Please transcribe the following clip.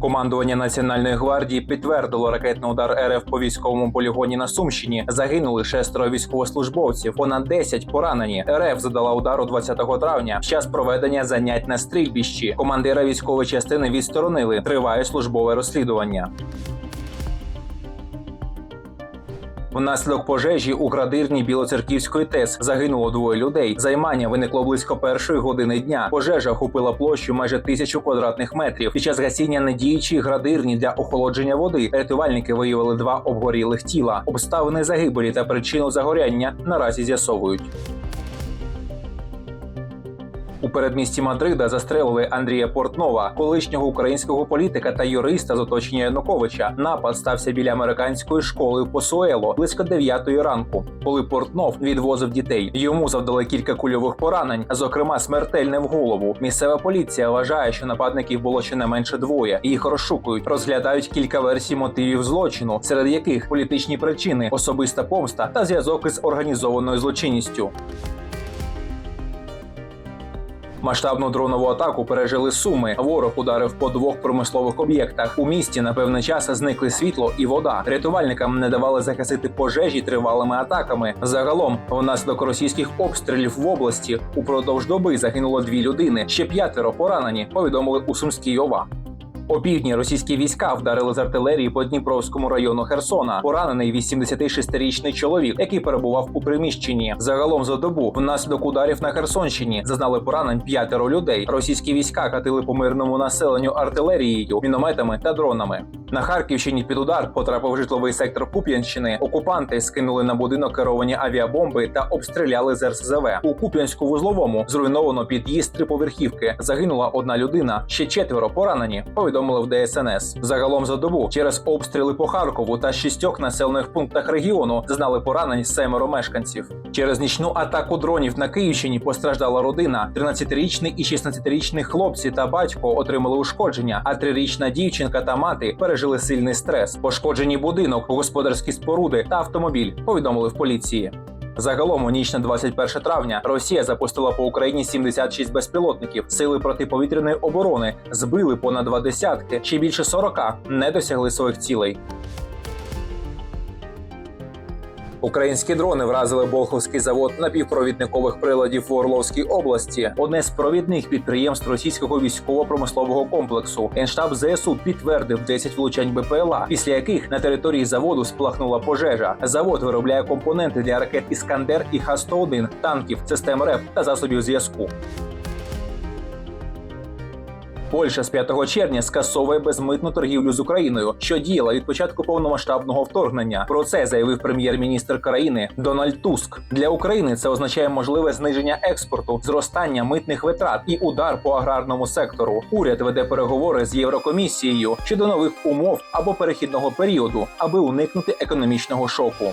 Командування Національної гвардії підтвердило ракетний удар РФ по військовому полігоні на Сумщині. Загинули шестеро військовослужбовців. Понад 10 поранені. РФ задала удару 20 травня. В час проведення занять на стрільбищі. Командира військової частини відсторонили. Триває службове розслідування. Внаслідок пожежі у градирні Білоцерківської ТЕС загинуло двоє людей. Займання виникло близько першої години дня. Пожежа охопила площу майже тисячу квадратних метрів. Під час гасіння недіючі градирні для охолодження води рятувальники виявили два обгорілих тіла. Обставини загибелі та причину загоряння наразі з'ясовують. У передмісті Мадрида застрелили Андрія Портнова, колишнього українського політика та юриста з оточення Януковича. Напад стався біля американської школи в Посуело близько 9 ранку, коли Портнов відвозив дітей. Йому завдали кілька кульових поранень, зокрема смертельне в голову. Місцева поліція вважає, що нападників було щонайменше двоє. Їх розшукують, розглядають кілька версій мотивів злочину, серед яких політичні причини, особиста помста та зв'язок із організованою злочинністю. Масштабну дронову атаку пережили суми. Ворог ударив по двох промислових об'єктах. У місті на певний час зникли світло і вода. Рятувальникам не давали захистити пожежі тривалими атаками. Загалом, внаслідок російських обстрілів в області упродовж доби загинуло дві людини. Ще п'ятеро поранені. Повідомили у Сумській ОВА. Опівдні російські війська вдарили з артилерії по Дніпровському району Херсона. Поранений 86-річний чоловік, який перебував у приміщенні. Загалом за добу внаслідок ударів на Херсонщині зазнали поранень п'ятеро людей. Російські війська катили по мирному населенню артилерією, мінометами та дронами. На Харківщині під удар потрапив житловий сектор Куп'янщини. Окупанти скинули на будинок керовані авіабомби та обстріляли з РСЗВ. У Куп'янську вузловому зруйновано під'їзд триповерхівки. Загинула одна людина. Ще четверо поранені. Повідомили в ДСНС. Загалом за добу через обстріли по Харкову та шістьох населених пунктах регіону зазнали поранень семеро мешканців. Через нічну атаку дронів на Київщині постраждала родина. 13-річний і 16-річний хлопці та батько отримали ушкодження, а трирічна дівчинка та мати пережили сильний стрес. Пошкоджені будинок, господарські споруди та автомобіль. Повідомили в поліції. Загалом у ніч на 21 травня Росія запустила по Україні 76 безпілотників. Сили протиповітряної оборони збили понад два десятки, ще більше 40 не досягли своїх цілей. Українські дрони вразили Болховський завод напівпровідникових приладів в Орловській області, одне з провідних підприємств російського військово-промислового комплексу. Генштаб ЗСУ підтвердив 10 влучань БПЛА, після яких на території заводу сплахнула пожежа. Завод виробляє компоненти для ракет Іскандер і Х-101, танків, систем РЕП та засобів зв'язку. Польща з 5 червня скасовує безмитну торгівлю з Україною, що діяла від початку повномасштабного вторгнення. Про це заявив прем'єр-міністр країни Дональд Туск. Для України це означає можливе зниження експорту, зростання митних витрат і удар по аграрному сектору. Уряд веде переговори з Єврокомісією щодо нових умов або перехідного періоду, аби уникнути економічного шоку.